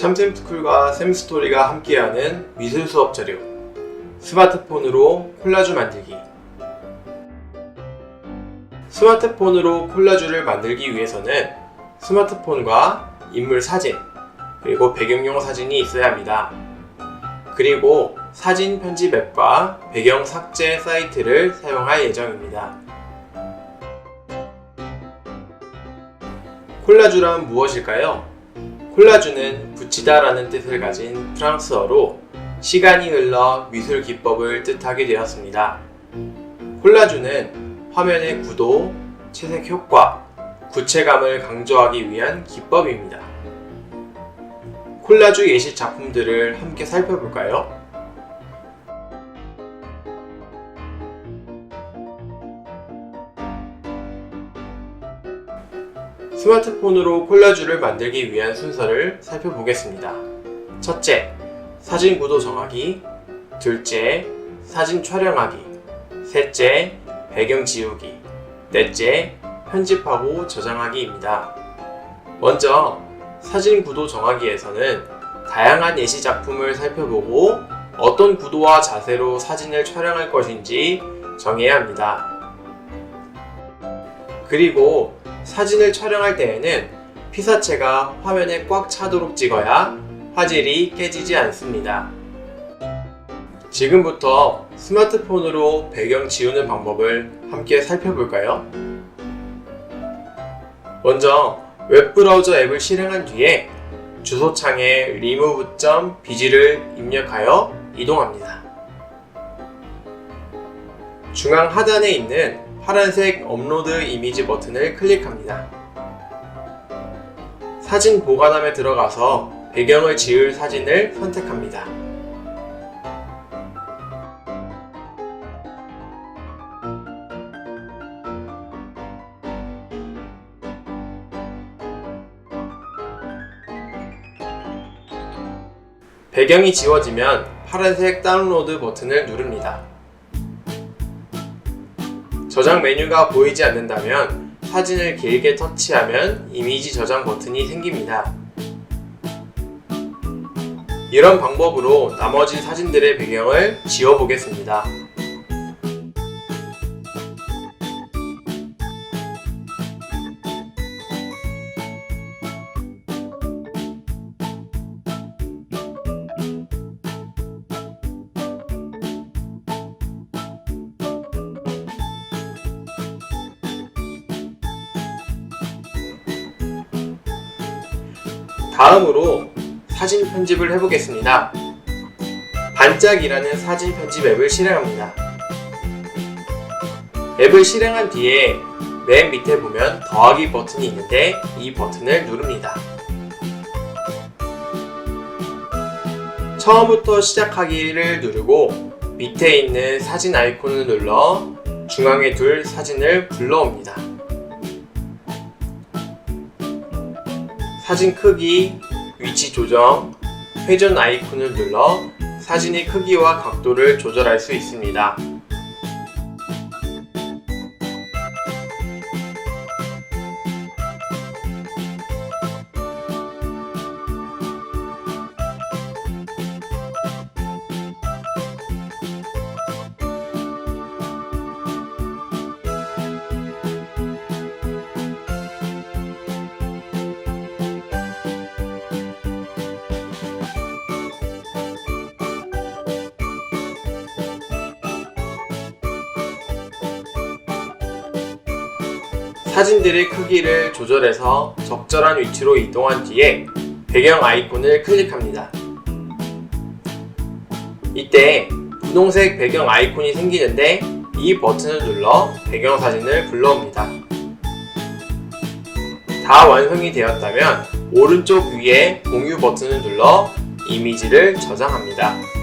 참샘스쿨과 샘스토리가 함께하는 미술 수업 자료 스마트폰으로 콜라주 만들기 스마트폰으로 콜라주를 만들기 위해서는 스마트폰과 인물 사진 그리고 배경용 사진이 있어야 합니다. 그리고 사진 편집 앱과 배경 삭제 사이트를 사용할 예정입니다. 콜라주란 무엇일까요? 콜라주는 붙이다라는 뜻을 가진 프랑스어로 시간이 흘러 미술 기법을 뜻하게 되었습니다. 콜라주는 화면의 구도, 채색 효과, 구체감을 강조하기 위한 기법입니다. 콜라주 예시 작품들을 함께 살펴볼까요? 스마트폰으로 콜라주를 만들기 위한 순서를 살펴보겠습니다. 첫째, 사진 구도 정하기. 둘째, 사진 촬영하기. 셋째, 배경 지우기. 넷째, 편집하고 저장하기입니다. 먼저 사진 구도 정하기에서는 다양한 예시 작품을 살펴보고 어떤 구도와 자세로 사진을 촬영할 것인지 정해야 합니다. 그리고 사진을 촬영할 때에는 피사체가 화면에 꽉 차도록 찍어야 화질이 깨지지 않습니다. 지금부터 스마트폰으로 배경 지우는 방법을 함께 살펴볼까요? 먼저 웹브라우저 앱을 실행한 뒤에 주소창에 remove.bg를 입력하여 이동합니다. 중앙 하단에 있는 파란색 업로드 이미지 버튼을 클릭합니다. 사진 보관함에 들어가서 배경을 지을 사진을 선택합니다. 배경이 지워지면 파란색 다운로드 버튼을 누릅니다. 저장 메뉴가 보이지 않는다면 사진을 길게 터치하면 이미지 저장 버튼이 생깁니다. 이런 방법으로 나머지 사진들의 배경을 지워보겠습니다. 다음으로 사진 편집을 해보겠습니다. 반짝이라는 사진 편집 앱을 실행합니다. 앱을 실행한 뒤에 맨 밑에 보면 더하기 버튼이 있는데 이 버튼을 누릅니다. 처음부터 시작하기를 누르고 밑에 있는 사진 아이콘을 눌러 중앙에 둘 사진을 불러옵니다. 사진 크기, 위치 조정, 회전 아이콘을 눌러 사진의 크기와 각도를 조절할 수 있습니다. 사진들의 크기를 조절해서 적절한 위치로 이동한 뒤에 배경 아이콘을 클릭합니다. 이때 분홍색 배경 아이콘이 생기는데 이 버튼을 눌러 배경 사진을 불러옵니다. 다 완성이 되었다면 오른쪽 위에 공유 버튼을 눌러 이미지를 저장합니다.